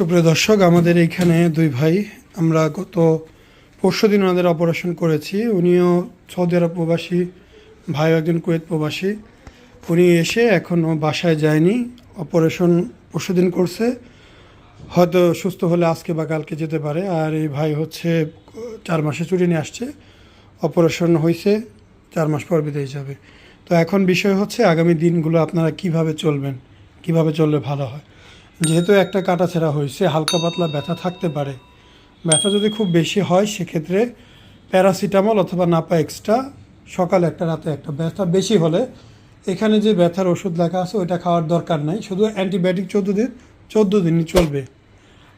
সুপ্রিয় দর্শক, আমাদের এইখানে দুই ভাই, আমরা গত পরশু দিন ওনাদের অপারেশন করেছি। উনিও সৌদি আরব প্রবাসী ভাই একজন কুয়েত প্রবাসী। উনি এসে এখনও বাসায় যায়নি অপারেশন পরশু দিন করছে। হয়তো সুস্থ হলে আজকে বা কালকে যেতে পারে। আর এই ভাই হচ্ছে, চার মাসে ছুটি নিয়ে আসছে। অপারেশন হয়েছে চার মাস পর বিদেশ যাবে। তো এখন বিষয় হচ্ছে, আগামী দিনগুলো আপনারা কীভাবে চলবেন? কীভাবে চললে ভালো হয়? যেহেতু একটা কাটা ছেঁড়া হয়েছে, হালকা পাতলা ব্যথা থাকতে পারে। ব্যথা যদি খুব বেশি হয়, সেক্ষেত্রে প্যারাসিটামল অথবা নাপা এক্সট্রা সকালে একটা, রাতে একটা। ব্যথা বেশি হলে এখানে যে ব্যথার ওষুধ লেখা আছে, ওইটা খাওয়ার দরকার নাই। শুধু অ্যান্টিবায়োটিক চোদ্দ দিন, চোদ্দ দিনই চলবে।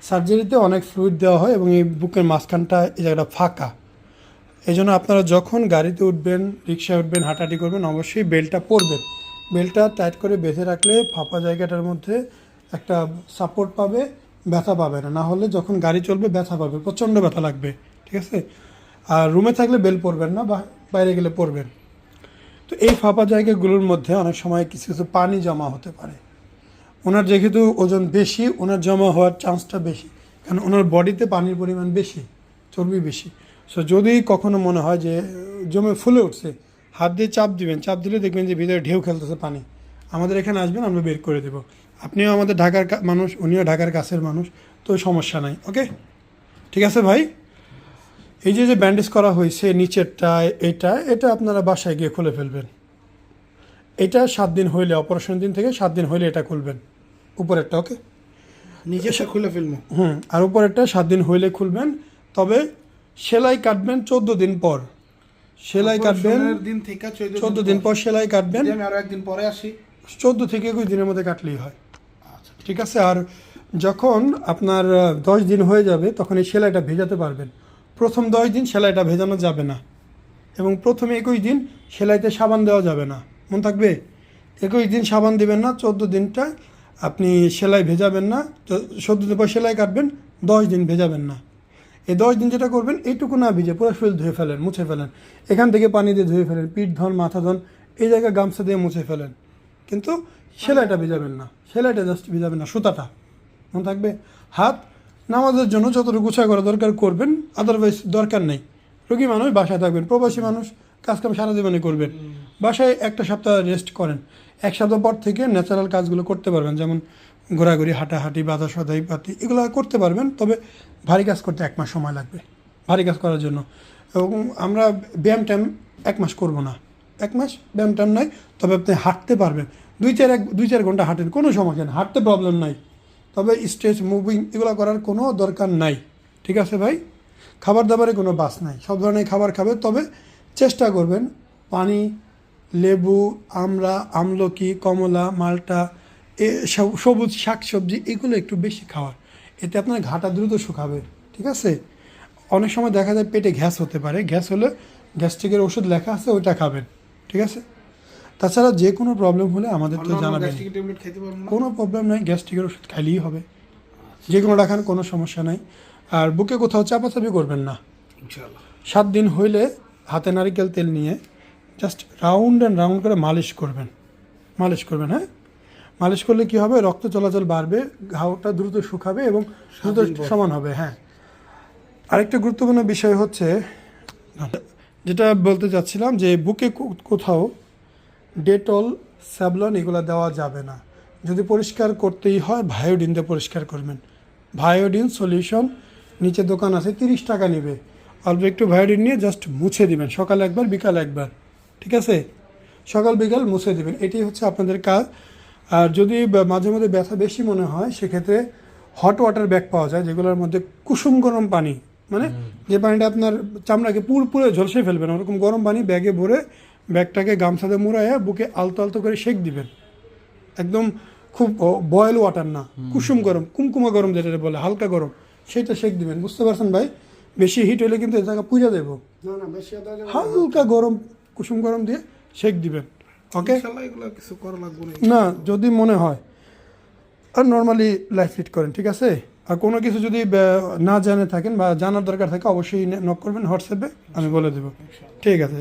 সার্জারিতে অনেক ফ্লুইড দেওয়া হয় এবং এই বুকের মাঝখানটা এই জায়গাটা ফাঁকা। এই জন্য আপনারা যখন গাড়িতে উঠবেন, রিক্সায় উঠবেন, হাঁটাহাঁটি করবেন, অবশ্যই বেল্টটা পরবেন। বেল্টটা টাইট করে বেঁধে রাখলে ফাঁপা জায়গাটার মধ্যে একটা সাপোর্ট পাবে, ব্যথা পাবে না। না হলে যখন গাড়ি চলবে, ব্যথা পাবে, প্রচণ্ড ব্যথা লাগবে, ঠিক আছে? আর রুমে থাকলে বেল পরবেন না, বা বাইরে গেলে পরবেন। তো এই ফাঁপা জায়গাগুলোর মধ্যে অনেক সময় কিছু কিছু পানি জমা হতে পারে। ওনার যেহেতু ওজন বেশি, ওনার জমা হওয়ার চান্সটা বেশি। কারণ ওনার বডিতে পানির পরিমাণ বেশি, চর্বি বেশি। সো যদি কখনো মনে হয় যে, জমে ফুলে উঠছে, হাত দিয়ে চাপ দিবেন, চাপ দিলে দেখবেন যে, ভিতরে ঢেউ খেলতেছে পানি। আমাদের এখানে আসবেন, আমরা বের করে দেবো। আপনিও আমাদের ঢাকার মানুষ উনিও ঢাকার কাছের মানুষ তো সমস্যা নাই ওকে ঠিক আছে ভাই? এই যে যে ব্যান্ডেজ করা হয়েছে নিচেরটা এটা এটা আপনারা বাসায় গিয়ে খুলে ফেলবেন। এটা সাত দিন হইলে অপারেশন দিন থেকে সাত দিন হইলে এটা খুলবেন। উপরেরটা ওকে নিজেকে খুলে ফেলব। হুম আর উপরেরটা সাত দিন হইলে খুলবেন তবে সেলাই কাটবেন চোদ্দ দিন পর। সেলাই কাটবেন দিন থেকে চোদ্দ দিন পর। সেলাই কাটবেন। আরও একদিন পরে আসি। চোদ্দ থেকে একুশ দিনের মধ্যে কাটলেই হয়। ঠিক আছে, আর যখন আপনার দশ দিন হয়ে যাবে, তখন এই সেলাইটা ভেজাতে পারবেন। প্রথম দশ দিন সেলাইটা ভেজানো যাবে না। এবং প্রথমে একুশ দিন সেলাইতে সাবান দেওয়া যাবে না। মন থাকবে? একুশ দিন সাবান দেবেন না, চোদ্দ দিনটা আপনি সেলাই ভেজাবেন না চোদ্দ দিন পর সেলাই কাটবেন, দশ দিন ভেজাবেন না। এই দশ দিন যেটা করবেন, এইটুকু না ভিজে পুরো শরীর ধুয়ে ফেলেন, মুছে ফেলেন। এখান থেকে পানি দিয়ে ধুয়ে ফেলেন, পিঠ ধন, মাথা ধন, এই জায়গায় গামছা দিয়ে মুছে ফেলেন। কিন্তু সেলাইটা ভিজাবেন না। সেলাইটা জাস্ট ভিজাবেন না, সুতাটা। মনে থাকবে, হাত নামাজের জন্য যতটুকু গুছা করা দরকার করবেন আদারওয়াইজ দরকার নেই। রোগী মানুষ, বাসায় থাকবেন, প্রবাসী মানুষ, কাজকাম সারা জীবনে করবেন। বাসায় একটা সপ্তাহ রেস্ট করেন। এক সপ্তাহ পর থেকে ন্যাচারাল কাজগুলো করতে পারবেন, যেমন ঘোরাঘুরি, হাঁটাহাঁটি, বাধা সদাই পাতি, এগুলো করতে পারবেন, তবে ভারী কাজ করতে এক মাস সময় লাগবে, ভারী কাজ করার জন্য। এবং আমরা ব্যায়াম ট্যায়াম এক মাস করব না। এক মাস ব্যায়াম ট্যায়াম নাই, তবে আপনি হাঁটতে পারবেন। দুই চার এক দুই চার ঘণ্টা হাঁটেন, কোনো সমস্যা নেই হাঁটতে প্রবলেম নাই। তবে স্ট্রেচ মুভিং এগুলো করার কোনো দরকার নাই। ঠিক আছে ভাই? খাবার দাবারে কোনো বাস নাই। সব ধরনের খাবার খাবে। তবে চেষ্টা করবেন পানি, লেবু আমড়া আমলকি, কমলা, মালটা, এ সব- সবুজ শাক সবজি এগুলো একটু বেশি খাওয়ার। এতে আপনার ঘাটা দ্রুত শুকাবে। ঠিক আছে? অনেক সময় দেখা যায় পেটে গ্যাস হতে পারে। গ্যাস হলে গ্যাস্ট্রিকের ওষুধ লেখা আছে, ওইটা খাবেন। ঠিক আছে? তাছাড়া যে কোনো প্রবলেম হলে আমাদের তো জানাবেন। কোনো প্রবলেম নাই গ্যাস্ট্রিকের ওষুধ খাইলেই হবে। যে কোনো রাখান কোনো সমস্যা নাই। আর বুকে কোথাও চাপাচাপি করবেন না। সাত দিন হইলে হাতে নারিকেল তেল নিয়ে জাস্ট রাউন্ড অ্যান্ড রাউন্ড করে মালিশ করবেন। মালিশ করবেন হ্যাঁ? মালিশ করলে কি হবে? রক্ত চলাচল বাড়বে ঘাওটা দ্রুত শুকাবে এবং দ্রুত সমান হবে হ্যাঁ। আরেকটা গুরুত্বপূর্ণ বিষয় হচ্ছে যেটা বলতে চাচ্ছিলাম যে বুকে কোথাও ডেটল স্যাবলন এগুলো দেওয়া যাবে না। যদি পরিষ্কার করতেই হয় ভায়োডিন দিয়ে পরিষ্কার করবেন। ভায়োডিন সলিউশন নিচে দোকান আছে তিরিশ টাকা নেবে। অল্প একটু ভায়োডিন নিয়ে জাস্ট মুছে দিবেন সকাল একবার বিকাল একবার। ঠিক আছে? সকাল বিকাল মুছে দিবেন। এটাই হচ্ছে আপনাদের কাজ। আর যদি মাঝে মাঝে ব্যথা বেশি মনে হয় সেক্ষেত্রে হট ওয়াটার ব্যাগ পাওয়া যায় যেগুলোর মধ্যে কুসুম গরম পানি মানে যে পানিটা আপনার চামড়াকে পুরোপুরে ঝলসে ফেলবেন ওরকম গরম পানি ব্যাগে ভরে ব্যাগটাকে গামছাতে মুড়াইয়া বুকে আলতো আলতো করে শেক দিবেন। একদম খুব বয়েল ওয়াটার না কুসুম গরম কুমকুমা গরম যেটা বলে হালকা গরম সেটা শেক দিবেন। বুঝতে পারছেন ভাই? বেশি হিট হলে কিন্তু এ জায়গা পুজা দেবো হালকা গরম কুসুম গরম দিয়ে শেক দিবেন। ওকে কিছু করা লাগবে না। না যদি মনে হয়। আর নর্মালি লাইফ ফিট করেন ঠিক আছে? আর কোনো কিছু যদি না জানে থাকেন বা জানার দরকার থাকে অবশ্যই নক করবেন হোয়াটসঅ্যাপে আমি বলে দেবো। ঠিক আছে।